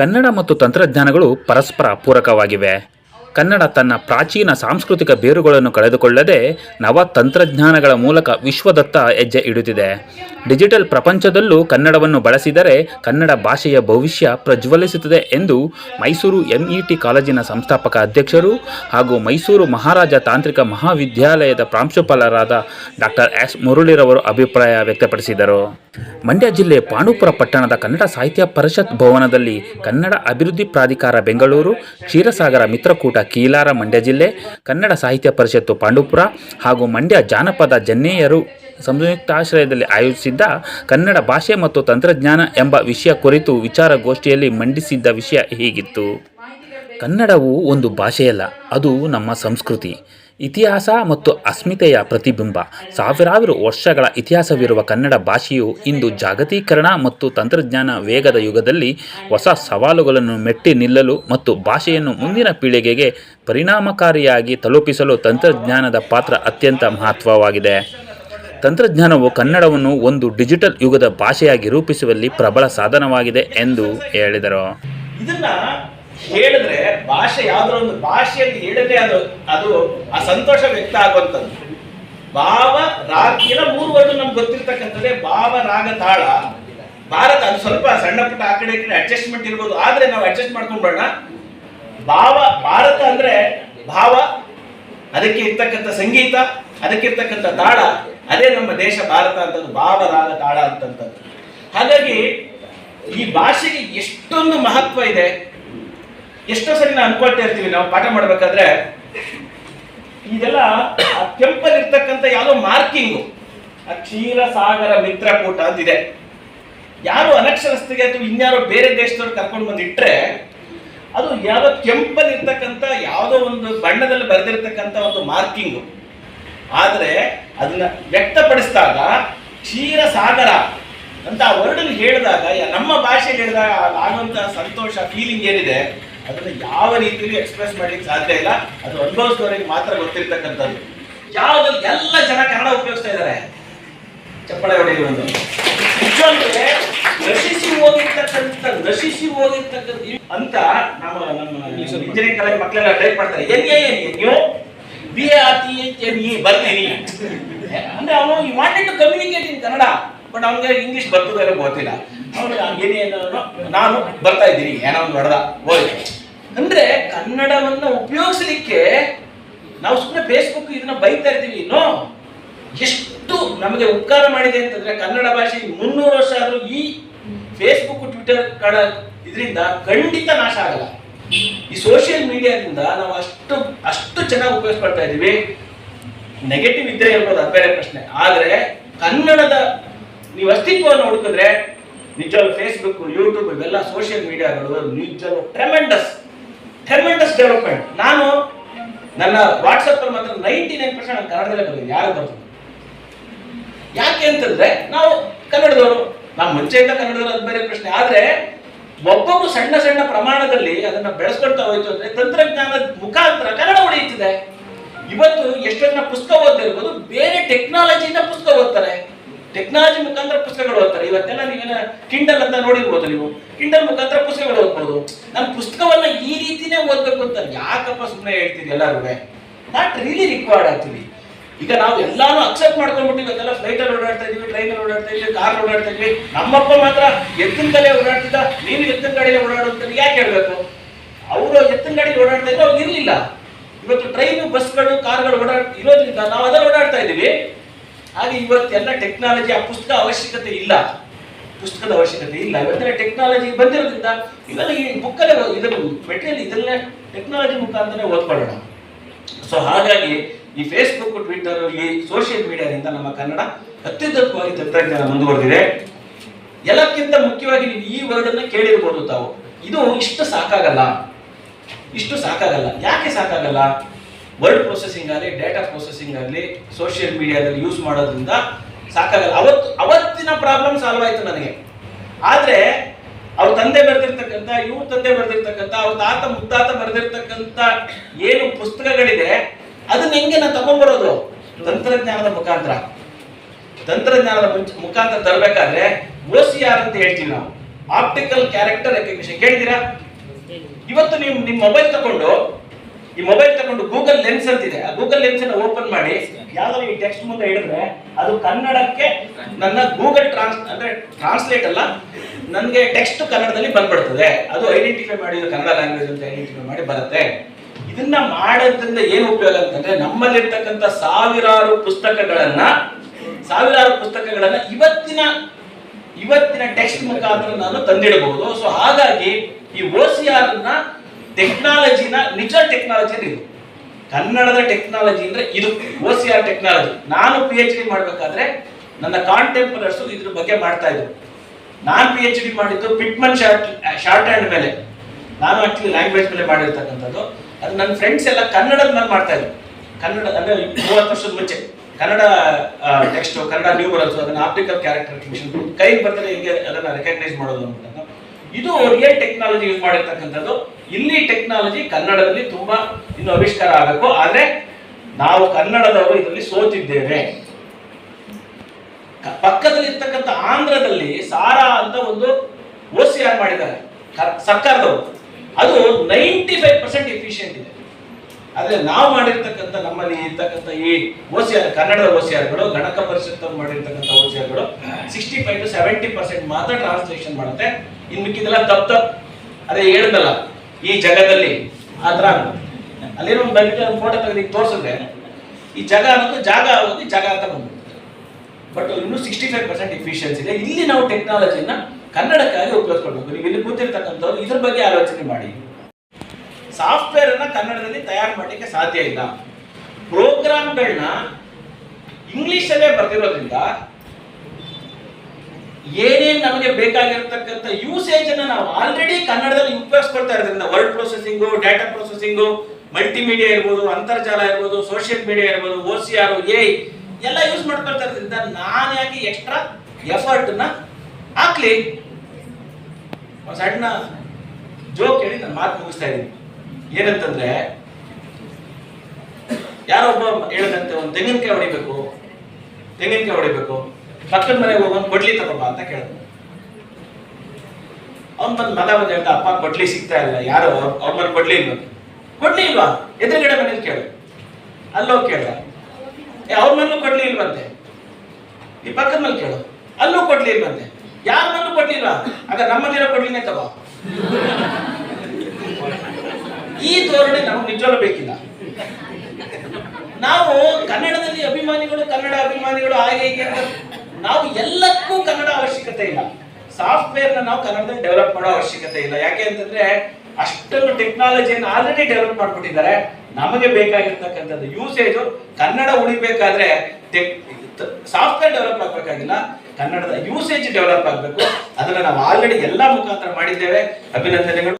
ಕನ್ನಡ ಮತ್ತು ತಂತ್ರಜ್ಞಾನಗಳು ಪರಸ್ಪರ ಪೂರಕವಾಗಿವೆ. ಕನ್ನಡ ತನ್ನ ಪ್ರಾಚೀನ ಸಾಂಸ್ಕೃತಿಕ ಬೇರುಗಳನ್ನು ಕಳೆದುಕೊಳ್ಳದೆ ನವ ತಂತ್ರಜ್ಞಾನಗಳ ಮೂಲಕ ವಿಶ್ವದತ್ತ ಹೆಜ್ಜೆ ಇಡುತ್ತಿದೆ. ಡಿಜಿಟಲ್ ಪ್ರಪಂಚದಲ್ಲೂ ಕನ್ನಡವನ್ನು ಬಳಸಿದರೆ ಕನ್ನಡ ಭಾಷೆಯ ಭವಿಷ್ಯ ಪ್ರಜ್ವಲಿಸುತ್ತದೆ ಎಂದು ಮೈಸೂರು ಎಂಇಟಿ ಕಾಲೇಜಿನ ಸಂಸ್ಥಾಪಕ ಅಧ್ಯಕ್ಷರು ಹಾಗೂ ಮೈಸೂರು ಮಹಾರಾಜ ತಾಂತ್ರಿಕ ಮಹಾವಿದ್ಯಾಲಯದ ಪ್ರಾಂಶುಪಾಲರಾದ ಡಾಕ್ಟರ್ ಎಸ್ ಮುರುಳಿರವರು ಅಭಿಪ್ರಾಯ ವ್ಯಕ್ತಪಡಿಸಿದರು. ಮಂಡ್ಯ ಜಿಲ್ಲೆ ಪಾಂಡುಪುರ ಪಟ್ಟಣದ ಕನ್ನಡ ಸಾಹಿತ್ಯ ಪರಿಷತ್ ಭವನದಲ್ಲಿ ಕನ್ನಡ ಅಭಿವೃದ್ಧಿ ಪ್ರಾಧಿಕಾರ ಬೆಂಗಳೂರು ಕ್ಷೀರಸಾಗರ ಮಿತ್ರಕೂಟ ಕೀಲಾರ ಮಂಡ್ಯ ಜಿಲ್ಲೆ, ಕನ್ನಡ ಸಾಹಿತ್ಯ ಪರಿಷತ್ತು ಪಾಂಡುಪುರ ಹಾಗೂ ಮಂಡ್ಯ ಜಾನಪದ ಜನ್ನೇಯರು ಸಂಯುಕ್ತಾಶ್ರಯದಲ್ಲಿ ಆಯೋಜಿಸಿದ್ದ ಕನ್ನಡ ಭಾಷೆ ಮತ್ತು ತಂತ್ರಜ್ಞಾನ ಎಂಬ ವಿಷಯ ಕುರಿತು ವಿಚಾರಗೋಷ್ಠಿಯಲ್ಲಿ ಮಂಡಿಸಿದ್ದ ವಿಷಯ ಹೀಗಿತ್ತು. ಕನ್ನಡವು ಒಂದು ಭಾಷೆಯಲ್ಲ, ಅದು ನಮ್ಮ ಸಂಸ್ಕೃತಿ. ಇತಿಹಾಸ ಮತ್ತು ಅಸ್ಮಿತೆಯ ಪ್ರತಿಬಿಂಬ. ಸಾವಿರಾರು ವರ್ಷಗಳ ಇತಿಹಾಸವಿರುವ ಕನ್ನಡ ಭಾಷೆಯು ಇಂದು ಜಾಗತೀಕರಣ ಮತ್ತು ತಂತ್ರಜ್ಞಾನ ವೇಗದ ಯುಗದಲ್ಲಿ ಹೊಸ ಸವಾಲುಗಳನ್ನು ಮೆಟ್ಟಿ ನಿಲ್ಲಲು ಮತ್ತು ಭಾಷೆಯನ್ನು ಮುಂದಿನ ಪೀಳಿಗೆಗೆ ಪರಿಣಾಮಕಾರಿಯಾಗಿ ತಲುಪಿಸಲು ತಂತ್ರಜ್ಞಾನದ ಪಾತ್ರ ಅತ್ಯಂತ ಮಹತ್ವವಾಗಿದೆ. ತಂತ್ರಜ್ಞಾನವು ಕನ್ನಡವನ್ನು ಒಂದು ಡಿಜಿಟಲ್ ಯುಗದ ಭಾಷೆಯಾಗಿ ರೂಪಿಸುವಲ್ಲಿ ಪ್ರಬಲ ಸಾಧನವಾಗಿದೆ ಎಂದು ಹೇಳಿದರು. ಹೇಳಿದ್ರೆ ಭಾಷೆ ಯಾವ್ದೋ ಒಂದು ಭಾಷೆಯಲ್ಲಿ ಹೇಳಿದ್ರೆ ಅದು ಅದು ಆ ಸಂತೋಷ ವ್ಯಕ್ತ ಆಗುವಂಥದ್ದು. ಭಾವ ರಾಗಿನ ಮೂರು ವರ್ಡ್ ನಮ್ಗೆ ಗೊತ್ತಿರ್ತಕ್ಕಂಥದ್ದೇ ಭಾವ, ರಾಗ, ತಾಳ. ಭಾರತ ಅದು ಸ್ವಲ್ಪ ಸಣ್ಣ ಪುಟ್ಟ ಆ ಕಡೆ ಈ ಕಡೆ ಅಡ್ಜಸ್ಟ್ಮೆಂಟ್ ಇರ್ಬೋದು. ಆದ್ರೆ ನಾವು ಅಡ್ಜಸ್ಟ್ ಮಾಡ್ಕೊಂಡ್ಬೋಣ ಭಾವ, ಭಾರತ ಅಂದ್ರೆ ಭಾವ, ಅದಕ್ಕೆ ಇರ್ತಕ್ಕಂಥ ಸಂಗೀತ, ಅದಕ್ಕೆ ಇರ್ತಕ್ಕಂಥ ತಾಳ. ಅದೇ ನಮ್ಮ ದೇಶ ಭಾರತ ಅಂತದ್ದು, ಭಾವ, ರಾಗ, ತಾಳ ಅಂತಂಥದ್ದು ಹಾಗಾಗಿ ಈ ಭಾಷೆಗೆ ಎಷ್ಟೊಂದು ಮಹತ್ವ ಇದೆ. ಎಷ್ಟೋ ಸರಿ ನಾವು ಅನ್ಕೊಳ್ತಾ ಇರ್ತೀವಿ, ನಾವು ಪಾಠ ಮಾಡ್ಬೇಕಾದ್ರೆ. ಇದೆಲ್ಲ ಆ ಇರ್ತಕ್ಕಂಥ ಯಾವುದೋ ಮಾರ್ಕಿಂಗು. ಆ ಕ್ಷೀರ ಸಾಗರ ಮಿತ್ರಕೂಟ ಅಂತಿದೆ. ಯಾರು ಅನಕ್ಷರಸ್ಥಿಗೆ ಅಥವಾ ಇನ್ಯಾರೋ ಬೇರೆ ದೇಶದವ್ರು ಕರ್ಕೊಂಡು ಬಂದು ಇಟ್ರೆ ಅದು ಯಾವುದೋ ಕೆಂಪಲ್ಲಿ ಇರ್ತಕ್ಕಂಥ ಯಾವುದೋ ಒಂದು ಬಣ್ಣದಲ್ಲಿ ಬರೆದಿರ್ತಕ್ಕಂಥ ಒಂದು ಮಾರ್ಕಿಂಗು. ಆದರೆ ಅದನ್ನ ವ್ಯಕ್ತಪಡಿಸಿದಾಗ, ಕ್ಷೀರ ಸಾಗರ ಅಂತ ಆ ವರ್ಡನ್ನು ಹೇಳಿದಾಗ, ನಮ್ಮ ಭಾಷೆಯಲ್ಲಿ ಹೇಳಿದಾಗ ಆಗುವಂತಹ ಸಂತೋಷ ಫೀಲಿಂಗ್ ಏನಿದೆ ಅದನ್ನ ಯಾವ ರೀತಿಯಲ್ಲಿ ಎಕ್ಸ್ಪ್ರೆಸ್ ಮಾಡ್ಲಿಕ್ಕೆ ಸಾಧ್ಯ ಇಲ್ಲ ಅದು ಅನುಭವಿಸಿದವರಿಗೆ ಮಾತ್ರ ಗೊತ್ತಿರ್ತಕ್ಕಂಥದ್ದು. ಯಾವ್ದು ಎಲ್ಲ ಜನ ಕನ್ನಡ ಉಪಯೋಗಿಸ್ತಾ ಇದ್ದಾರೆ? ಚಪ್ಪಳೆ ಹೊಡೆಯುವ ಒಂದು. ನಿಜವಾಗ್ಲೂ ನಶಿಸಿ ಹೋಗಿರ್ತಕ್ಕಂಥ ನಶಿಸಿ ಹೋಗಿರ್ತಕ್ಕಂಥ ಅಂತ ನಮ್ಮ ನಮ್ಮ ಇಂಜಿನಿಯರಿಂಗ್ ಕಾಲೇಜ್ ಮಕ್ಕಳೆಲ್ಲ ಟೈಪ್ ಮಾಡ್ತಾರೆ. ಎನ್ ಎ ಎನ್ ನೀವು? B A R T N E ಬರ್ತೀನಿ. ಅಂದ್ರೆ ಅವನು you wanted to communicate in Kannada. But ಅವನಿಗೆ ಇಂಗ್ಲಿಷ್ ಬರ್ತದೆ ಎಲ್ಲ ಗೊತ್ತಿಲ್ಲ. ಅವನು ಏನೇನು ನಾನು ಬರ್ತಾ ಇದ್ದೀನಿ ಏನೋ ಒಂದು ಹೊಡೆದ ಹೋಯ್ತು. ಅಂದ್ರೆ ಕನ್ನಡವನ್ನ ಉಪಯೋಗಿಸಲಿಕ್ಕೆ ನಾವು ಸುಮ್ಮನೆ ಫೇಸ್ಬುಕ್ ಇದನ್ನ ಬೈತಾ ಇರ್ತೀವಿ. ನೋ ಎಷ್ಟು ನಮಗೆ ಉಪಕಾರ ಮಾಡಿದೆ ಅಂತಂದ್ರೆ ಕನ್ನಡ ಭಾಷೆ ಮುನ್ನೂರು ವರ್ಷ ಆದ್ರೂ ಈ ಫೇಸ್ಬುಕ್ ಟ್ವಿಟರ್ ಕಡ ಇದರಿಂದ ಖಂಡಿತ ನಾಶ ಆಗಲ್ಲ. ಈ ಸೋಷಿಯಲ್ ಮೀಡಿಯಾದಿಂದ ನಾವು ಅಷ್ಟು ಅಷ್ಟು ಚೆನ್ನಾಗಿ ಉಪಯೋಗಿಸ್ಕೊಳ್ತಾ ಇದೀವಿ ನೆಗೆಟಿವ್ ಇದ್ರೆ ಇರ್ಬೋದು ಅದು ಬೇರೆ ಪ್ರಶ್ನೆ. ಆದ್ರೆ ಕನ್ನಡದ ನೀವು ಅಸ್ತಿತ್ವವನ್ನು ಹುಡುಕಿದ್ರೆ ನಿಜವಾಗ್ಲೂ ಫೇಸ್ಬುಕ್ ಯೂಟ್ಯೂಬ್ ಇವೆಲ್ಲ ಸೋಷಿಯಲ್ ಮೀಡಿಯಾಗಳು ನಿಜವಾಗ್ಲೂ ಟ್ರೆಮೆಂಡಸ್ ಟ್ರೆಮೆಂಡಸ್ ಡೆವಲಪ್ಮೆಂಟ್ ನಾನು ನನ್ನ ವಾಟ್ಸಪ್ ಅಲ್ಲಿ ಮಾತ್ರ ನೈಂಟಿ ನೈನ್ ಪರ್ಸೆಂಟ್ ಕನ್ನಡದಲ್ಲೇ ಬರೋದು ಯಾರು ಬರ್ತದೆ ಯಾಕೆ ಅಂತಂದ್ರೆ ನಾವು ಕನ್ನಡದವರು, ನಾವು ಮುಂಚೆಯಿಂದ ಕನ್ನಡದವರು ಅದು ಬೇರೆ ಪ್ರಶ್ನೆ. ಆದ್ರೆ ಒಬ್ಬೊಬ್ಬರು ಸಣ್ಣ ಸಣ್ಣ ಪ್ರಮಾಣದಲ್ಲಿ ಅದನ್ನ ಬೆಳೆಸ್ಕೊಳ್ತಾ ಹೋಯ್ತು ಅಂದ್ರೆ ತಂತ್ರಜ್ಞಾನದ ಮುಖಾಂತರ ಕನ್ನಡ ಉಳಿಯುತ್ತಿದೆ. ಇವತ್ತು ಎಷ್ಟೋ ಜನ ಪುಸ್ತಕ ಓದ್ತಿರ್ಬೋದು ಬೇರೆ ಟೆಕ್ನಾಲಜಿಯಿಂದ ಪುಸ್ತಕ ಓದ್ತಾರೆ. ಟೆಕ್ನಾಲಜಿ ಮುಖಾಂತರ ಪುಸ್ತಕಗಳು ಓದ್ತಾರೆ. ಇವತ್ತೆಲ್ಲ ನೀವೇನ ಕಿಂಡಲ್ ಅಂತ ನೋಡಿರ್ಬೋದು ನೀವು. ಕಿಂಡಲ್ ಮುಖಾಂತರ ಪುಸ್ತಕಗಳು ಓದ್ಬೋದು. ನಮ್ಮ ಪುಸ್ತಕವನ್ನ ಈ ರೀತಿನೇ ಓದ್ಬೇಕು ಅಂತ ಯಾಕಪ್ಪ ಸುಮ್ಮನೆ ಹೇಳ್ತೀನಿ ಎಲ್ಲರೂ ನಾಟ್ ರಿಯಲಿ ರಿಕ್ವೈರ್ಡ್ ಆಗ್ತೀವಿ ಈಗ ನಾವು ಎಲ್ಲಾನು ಅಕ್ಸೆಪ್ಟ್ ಮಾಡ್ಕೊಂಡ್ಬಿಟ್ಟು ಇವತ್ತೆಲ್ಲ ಫ್ಲೈಟ್ ಅಲ್ಲಿ ಓಡಾಡ್ತಾ ಇದೀವಿ ಟ್ರೈನ್ ಅಲ್ಲಿ ಓಡಾಡ್ತಾ ಇದೀವಿ ಕಾರ್ ಓಡಾಡ್ತಾ ಇದೀವಿ. ನಮ್ಮಪ್ಪ ಮಾತ್ರ ಎತ್ತಿನ ಕಡೆ ಓಡಾಡ್ತಿದ್ದ, ನೀನು ಎತ್ತಿನ ಗಾಡಿಯಲ್ಲಿ ಓಡಾಡುವಂತ ಯಾಕೆ ಹೇಳ್ಬೇಕು? ಅವರು ಎತ್ತಿನ ಗಾಡಿಯಲ್ಲಿ ಓಡಾಡ್ತಾ ಇದ್ರೆ ಅವ್ರು ಇರ್ಲಿಲ್ಲ. ಇವತ್ತು ಟ್ರೈನು ಬಸ್ಗಳು ಕಾರ್ಗಳು ಓಡಾಡ್ ಇರೋದ್ರಿಂದ ನಾವು ಅದನ್ನ ಓಡಾಡ್ತಾ ಇದೀವಿ ಹಾಗೆ ಇವತ್ತೆಲ್ಲ ಟೆಕ್ನಾಲಜಿ ಆ ಪುಸ್ತಕ ಅವಶ್ಯಕತೆ ಇಲ್ಲ. ಪುಸ್ತಕದ ಅವಶ್ಯಕತೆ ಇಲ್ಲ. ಇವತ್ತಿನ ಟೆಕ್ನಾಲಜಿ ಬಂದಿರೋದ್ರಿಂದ ಇವೆಲ್ಲ ಈ ಬುಕ್ಕಲ್ಲೇ ಇದನ್ನು ಮೆಟೀರಿಯಲ್ ಇದನ್ನೇ ಟೆಕ್ನಾಲಜಿ ಮುಖಾಂತರ ಓದ್ಕೊಳ್ಳೋಣ. ಸೊ ಹಾಗಾಗಿ ಈ ಫೇಸ್ಬುಕ್ ಟ್ವಿಟರ್ ಈ ಸೋಷಿಯಲ್ ಮೀಡಿಯಾದಿಂದ ನಮ್ಮ ಕನ್ನಡ ಅತ್ಯುತ್ತಮವಾಗಿ ತಂತ್ರಜ್ಞಾನ ಮುಂದುವರೆದಿದೆ. ಎಲ್ಲಕ್ಕಿಂತ ಮುಖ್ಯವಾಗಿ ನೀವು ಈ ವರ್ಡನ್ನು ಕೇಳಿರ್ಬೋದು ತಾವು. ಇದು ಇಷ್ಟು ಸಾಕಾಗಲ್ಲ. ಇಷ್ಟು ಸಾಕಾಗಲ್ಲ. ಯಾಕೆ ಸಾಕಾಗಲ್ಲ? ವರ್ಡ್ ಪ್ರೊಸೆಸಿಂಗ್ ಆಗಲಿ ಡೇಟಾ ಪ್ರೊಸೆಸಿಂಗ್ ಆಗಲಿ ಸೋಷಿಯಲ್ ಮೀಡಿಯಾದಲ್ಲಿ ಯೂಸ್ ಮಾಡೋದ್ರಿಂದ ಸಾಕಾಗಲ್ಲ. ಅವತ್ತು, ಅವತ್ತಿನ ಪ್ರಾಬ್ಲಮ್ ಸಾಲ್ವ್ ಆಯಿತು ನನಗೆ. ಆದರೆ, ಅವ್ರ ತಂದೆ ಬರೆದಿರ್ತಕ್ಕಂಥ, ಇವ್ರ ತಂದೆ ಬರೆದಿರ್ತಕ್ಕಂಥ, ಅವ್ರ ತಾತ, ಮುತ್ತಾತ ಬರೆದಿರ್ತಕ್ಕಂಥ ಏನು ಪುಸ್ತಕಗಳಿದೆ, ಅದನ್ನ ಹೆಂಗೆ ನಾನು ತಗೊಂಡ್ಬರೋದು ತಂತ್ರಜ್ಞಾನದ ಮುಖಾಂತರ. ತಂತ್ರಜ್ಞಾನದ ಮುಖಾಂತರ ತರಬೇಕಾದ್ರೆ ಉಳಸಿ ಯಾರು ಅಂತ ಹೇಳ್ತೀವಿ ನಾವು. ಆಪ್ಟಿಕಲ್ ಕ್ಯಾರೆಕ್ಟರ್ ರೆಕಗ್ನಿಷನ್ ಕೇಳಿದ್ದೀರಾ? ಇವತ್ತು ನೀವು ನಿಮ್ಮ ಮೊಬೈಲ್ ತಗೊಂಡು ಈ ಮೊಬೈಲ್ ತಗೊಂಡು ಗೂಗಲ್ ಲೆನ್ಸ್ ಅಂತಿದೆ. ಆ ಗೂಗಲ್ ಲೆನ್ಸ್ ಅನ್ನ ಓಪನ್ ಮಾಡಿ ಯಾವ್ದಾದ್ರು ಈ ಟೆಕ್ಸ್ಟ್ ಮುಂದೆ ಹಿಡಿದ್ರೆ ಅದು ಕನ್ನಡಕ್ಕೆ ನನ್ನ ಗೂಗಲ್ ಟ್ರಾನ್ಸ್ ಅಂದ್ರೆ ಟ್ರಾನ್ಸ್ಲೇಟ್ ಅಲ್ಲ ನನಗೆ ಟೆಕ್ಸ್ಟ್ ಕನ್ನಡದಲ್ಲಿ ಬಂದ್ಬಿಡ್ತದೆ. ಅದು ಐಡೆಂಟಿಫೈ ಮಾಡಿ ಕನ್ನಡ ಲ್ಯಾಂಗ್ವೇಜ್ ಅಂತ ಐಡೆಂಟಿಫೈ ಮಾಡಿ ಬರುತ್ತೆ. ಇದನ್ನ ಮಾಡೋದ್ರಿಂದ ಏನು ಉಪಯೋಗ ಅಂತಂದ್ರೆ ನಮ್ಮಲ್ಲಿರ್ತಕ್ಕಂಥ ಸಾವಿರಾರು ಪುಸ್ತಕಗಳನ್ನ ಸಾವಿರಾರು ಪುಸ್ತಕಗಳನ್ನ ಇವತ್ತಿನ ಇವತ್ತಿನ ಟೆಕ್ಸ್ಟ್ ಮುಖಾಂತರ ನಾನು ತಂದಿಡಬಹುದು. ಸೊ ಹಾಗಾಗಿ ಈ ಓ ಸಿ ಆರ್ ಟೆಕ್ನಾಲಜಿನ ನಿಜ ಟೆಕ್ನಾಲಜಿ ಅಂದ್ರೆ ಇದು. ಕನ್ನಡದ ಟೆಕ್ನಾಲಜಿ ಅಂದ್ರೆ ಇದು ಓ ಸಿ ಆರ್ ಟೆಕ್ನಾಲಜಿ ನಾನು ಪಿ ಎಚ್ ಡಿ ಮಾಡ್ಬೇಕಾದ್ರೆ ನನ್ನ ಕಾಂಟೆಂಪರರ್ಸ್ ಇದ್ರ ಬಗ್ಗೆ ಮಾಡ್ತಾ ಇದ್ರು. ನಾನು ಪಿ ಎಚ್ ಡಿ ಮಾಡಿದ್ದು ಪಿಟ್ಮನ್ ಶಾರ್ಟ್ ಶಾರ್ಟ್ ಹ್ಯಾಂಡ್ ಮೇಲೆ. ನಾನು ಆಕ್ಚುಲಿ ಲ್ಯಾಂಗ್ವೇಜ್ ಮೇಲೆ ಮಾಡಿರ್ತಕ್ಕಂಥದ್ದು. ಅದು ನನ್ನ ಫ್ರೆಂಡ್ಸ್ ಎಲ್ಲ ಕನ್ನಡದ ಮೇಲೆ ಮಾಡ್ತಾ ಇದ್ರು. ಕನ್ನಡ, ಅಂದ್ರೆ ಮೂವತ್ತು ವರ್ಷದ ಮುಂಚೆ. ಕನ್ನಡ ಟೆಕ್ಸ್ಟ್ ಕನ್ನಡ ನ್ಯೂಮರಲ್ಸ್ ಅದನ್ನ ಆಪ್ಟಿಕಲ್ ಕ್ಯಾರೆಕ್ಟರ್ ಕೈಗೆ ಬರ್ತಾರೆ ಹೇಗೆ ಅದನ್ನ ರೆಕಗ್ನೈಸ್ ಮಾಡೋದು ಅಂತ. ಇದು ಅವ್ರಿಗೆ ಟೆಕ್ನಾಲಜಿ ಯೂಸ್ ಮಾಡಿರ್ತಕ್ಕಂಥದ್ದು. ಇಲ್ಲಿ ಟೆಕ್ನಾಲಜಿ ಕನ್ನಡದಲ್ಲಿ ತುಂಬಾ ಇನ್ನು ಆವಿಷ್ಕಾರ ಆಗಬೇಕು. ಆದ್ರೆ ನಾವು ಕನ್ನಡದವರು ಇದರಲ್ಲಿ ಸೋತಿದ್ದೇವೆ. ಪಕ್ಕದಲ್ಲಿ ಇರ್ತಕ್ಕಂಥ ಆಂಧ್ರದಲ್ಲಿ ಸಾರಾ ಅಂತ ಒಂದು ಓ ಸಿ ಆರ್ ಮಾಡಿದ್ದಾರೆ ಸರ್ಕಾರದವರು. ಅದು ನೈಂಟಿ ಫೈವ್ ಪರ್ಸೆಂಟ್ ಎಫಿಷಿಯಂಟ್ ಇದೆ. ಆದ್ರೆ ನಾವು ಮಾಡಿರ್ತಕ್ಕಂಥ ನಮ್ಮಲ್ಲಿ ಇರ್ತಕ್ಕಂಥ ಈ ಓ ಸಿ ಆರ್ ಕನ್ನಡದ ಓ ಸಿ ಆರ್ಗಳು, ಗಣಕ ಪರಿಷತ್ ಅವ್ರು ಮಾಡಿರ್ತಕ್ಕಂಥ O C ಆರ್ಗಳು sixty five to seventy percent ಮಾತ್ರ ಟ್ರಾನ್ಸ್ಲೇಷನ್ ಮಾಡುತ್ತೆ. ಇನ್ನು ಮಿಕ್ಕಿದೆಲ್ಲ ತಪ್ಪು ತಪ್ಪು ಅದೇ ಹೇಳಿದಲ್ಲ ಈ ಜಗದಲ್ಲಿ ಆ ಥರ ಅಲ್ಲಿರೋ ಒಂದು ಫೋಟೋ ತೆಗೆದು ತೋರಿಸಿದ್ರೆ, ಈ ಜಾಗ ಅನ್ನೋದು ಜಾಗ ಆಗೋದು ಜಾಗ ಅಂತ ಬಂದ್ಬಿಡುತ್ತೆ. ಬಟ್ ಇನ್ನು ಸಿಕ್ಸ್ಟಿ ಫೈವ್ ಪರ್ಸೆಂಟ್ ಎಫಿಷಿಯನ್ಸಿ ಇದೆ. ಇಲ್ಲಿ ನಾವು ಟೆಕ್ನಾಲಜಿನ ಕನ್ನಡಕ್ಕಾಗಿ ಉಪಯೋಗಿಸ್ಕೊಳ್ಬೇಕು. ನೀವು ಇಲ್ಲಿ ಕೂತಿರ್ತಕ್ಕಂಥವ್ರು ಇದ್ರ ಬಗ್ಗೆ ಆಲೋಚನೆ ಮಾಡಿ. ಸಾಫ್ಟ್ವೇರ್ ಅನ್ನ ಕನ್ನಡದಲ್ಲಿ ತಯಾರು ಮಾಡಲಿಕ್ಕೆ ಸಾಧ್ಯ ಇಲ್ಲ. ಪ್ರೋಗ್ರಾಮ್ಗಳನ್ನ ಇಂಗ್ಲಿಷ್ ಅಲ್ಲೇ ಬರ್ತಿರೋದ್ರಿಂದ ಏನೇನ್ ನಮಗೆ ಬೇಕಾಗಿರತಕ್ಕಂಥ ಯೂಸೇಜ್ ಅನ್ನ ನಾವು ಆಲ್ರೆಡಿ ಕನ್ನಡದಲ್ಲಿ ಉಪಯೋಗಿಸ್ಕೊಳ್ತಾ ಇರೋದ್ರಿಂದ word processing data processing multimedia ಇರ್ಬೋದು, ಅಂತರ್ಜಾಲ ಇರ್ಬೋದು ಸೋಷಿಯಲ್ ಮೀಡಿಯಾ ಇರ್ಬೋದು ಓ ಸಿ ಆರ್ ಎ ಎಲ್ಲ ಯೂಸ್ ಮಾಡ್ಕೊಳ್ತಾ ಇರೋದ್ರಿಂದ ನಾನು ಯಾಕೆ ಎಕ್ಸ್ಟ್ರಾ ಎಫರ್ಟ್ನ ಹಾಕ್ಲಿ? ಸಣ್ಣ ಜೋಕ್ ಹೇಳಿ ನಾನು ಮಾತು ಮುಗಿಸ್ತಾ ಇದ್ದೀನಿ. ಏನಂತಂದ್ರೆ ಯಾರೊಬ್ಬ ಹೇಳದಂತೆ ಒಂದು ತೆಂಗಿನಕಾಯಿ ಹೊಡಿಬೇಕು ತೆಂಗಿನಕಾಯಿ ಹೊಡಿಬೇಕು. ಪಕ್ಕದ ಮನೆಗೆ ಹೋಗೋನ್ ಕೊಡ್ಲಿ ತಗೋಬಾ ಅಂತ ಕೇಳ ಅವ್ನ್ ಬಂದ್ ಮಗ ಬಂದ ಹೇಳ್ತಾ ಅಪ್ಪ ಕೊಡ್ಲಿ ಸಿಗ್ತಾ ಇಲ್ಲ, ಯಾರು, ಅವ್ರ ಮನೆ ಕೊಡ್ಲಿ ಇಲ್ವ ಕೊಡ್ಲಿ ಇಲ್ವಾ? ಎದುರುಗಡೆ ಮನೇಲಿ ಕೇಳು. ಅಲ್ಲೋಗಿ ಕೇಳ ಏ, ಅವ್ರ ಮನೇಲೂ ಕೊಡ್ಲಿ ಇಲ್ವಂತೆ. ಈ ಪಕ್ಕದ ಮೇಲೆ ಕೇಳು. ಅಲ್ಲೂ ಕೊಡ್ಲಿ ಇಲ್ವಂತೆ. ಯಾರ ಮನೇಲೂ ಕೊಡ್ಲಿಲ್ವಾ ನಮ್ಮ ನಮ್ಮಲ್ಲಿರೋ ಕೊಡ್ಲಿನೇ ತಗೋ. ಈ ಧೋರಣೆ ನಮ್ಗೆ ನಿಜವೂ ಬೇಕಿಲ್ಲ. ನಾವು ಕನ್ನಡದಲ್ಲಿ ಅಭಿಮಾನಿಗಳು ಕನ್ನಡ ಅಭಿಮಾನಿಗಳು ಹಾಗೆ ಹೀಗೆ ನಾವು ಎಲ್ಲಕ್ಕೂ ಕನ್ನಡ ಅವಶ್ಯಕತೆ ಇಲ್ಲ. ಸಾಫ್ಟ್ವೇರ್ ನಾವು ಕನ್ನಡದಲ್ಲಿ ಡೆವಲಪ್ ಮಾಡೋ ಅವಶ್ಯಕತೆ ಇಲ್ಲ. ಯಾಕೆ ಅಂತಂದ್ರೆ ಅಷ್ಟೊಂದು ಟೆಕ್ನಾಲಜಿಯನ್ನು ಆಲ್ರೆಡಿ ಡೆವಲಪ್ ಮಾಡ್ಬಿಟ್ಟಿದ್ದಾರೆ ನಮಗೆ ಬೇಕಾಗಿರ್ತಕ್ಕಂಥದ್ದು ಯೂಸೇಜ್ ಕನ್ನಡ ಉಳಿಬೇಕಾದ್ರೆ ಸಾಫ್ಟ್ವೇರ್ ಡೆವಲಪ್ ಆಗ್ಬೇಕಾಗಿಲ್ಲ. ಕನ್ನಡದ ಯೂಸೇಜ್ ಡೆವಲಪ್ ಆಗಬೇಕು. ಅದನ್ನ ನಾವು ಆಲ್ರೆಡಿ ಎಲ್ಲಾ ಮುಖಾಂತರ ಮಾಡಿದ್ದೇವೆ. ಅಭಿನಂದನೆಗಳು.